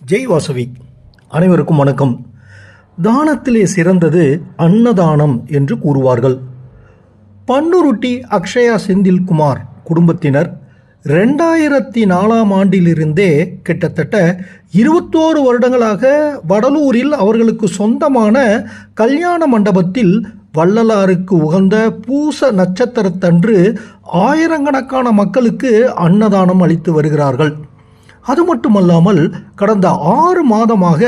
ஜெய் வாசவி அனைவருக்கும் வணக்கம். தானத்திலே சிறந்தது அன்னதானம் என்று கூறுவார்கள். பன்னுருட்டி அக்ஷயா செந்தில்குமார் குடும்பத்தினர் ரெண்டாயிரத்தி நாலாம் ஆண்டிலிருந்தே கிட்டத்தட்ட இருபத்தோரு வருடங்களாக வடலூரில் அவர்களுக்கு சொந்தமான கல்யாண மண்டபத்தில் வள்ளலாருக்கு உகந்த பூச நட்சத்திரத்தன்று ஆயிரக்கணக்கான மக்களுக்கு அன்னதானம் அளித்து வருகிறார்கள். அது மட்டுமல்லாமல் கடந்த ஆறு மாதமாக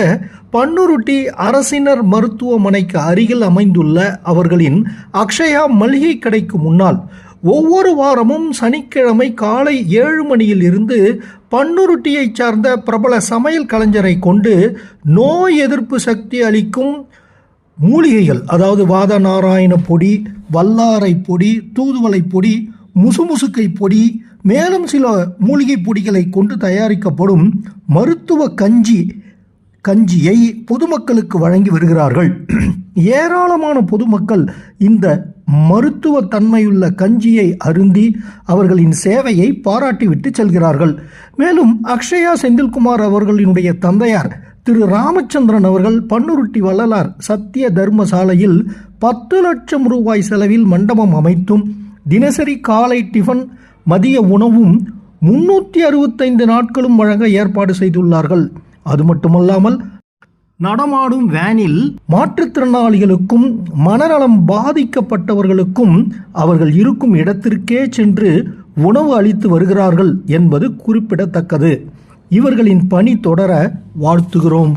பன்னுருட்டி அரசினர் மருத்துவமனைக்கு அருகில் அமைந்துள்ள அவர்களின் அக்ஷயா மளிகை கடைக்கு முன்னால் ஒவ்வொரு வாரமும் சனிக்கிழமை காலை ஏழு மணியில் இருந்து பன்னுருட்டியைச் சார்ந்த பிரபல சமையல் கலைஞரை கொண்டு நோய் எதிர்ப்பு சக்தி அளிக்கும் மூலிகைகள் அதாவது வாத நாராயண பொடி வல்லாரை பொடி தூதுவளை பொடி முசுமுசுக்கை பொடி மேலும் சில மூலிகை பொடிகளை கொண்டு தயாரிக்கப்படும் மருத்துவ கஞ்சி கஞ்சியை பொதுமக்களுக்கு வழங்கி வருகிறார்கள். ஏராளமான பொதுமக்கள் இந்த மருத்துவ தன்மையுள்ள கஞ்சியை அருந்தி அவர்களின் சேவையை பாராட்டிவிட்டு செல்கிறார்கள். மேலும் அக்ஷயா செந்தில்குமார் அவர்களினுடைய தந்தையார் திரு ராமச்சந்திரன் அவர்கள் பன்னுருட்டி வள்ளலார் சத்திய தர்மசாலையில் பத்து லட்சம் ரூபாய் செலவில் மண்டபம் அமைத்தும் தினசரி காலை டிஃபன் மதிய உணவும் முன்னூற்றி அறுபத்தைந்து நாட்களும் வழங்க ஏற்பாடு செய்துள்ளார்கள். அது மட்டுமல்லாமல் நடமாடும் வேனில் மாற்றுத்திறனாளிகளுக்கும் மனநலம் பாதிக்கப்பட்டவர்களுக்கும் அவர்கள் இருக்கும் இடத்திற்கே சென்று உணவு அளித்து வருகிறார்கள் என்பது குறிப்பிடத்தக்கது. இவர்களின் பணி தொடர வாழ்த்துகிறோம்.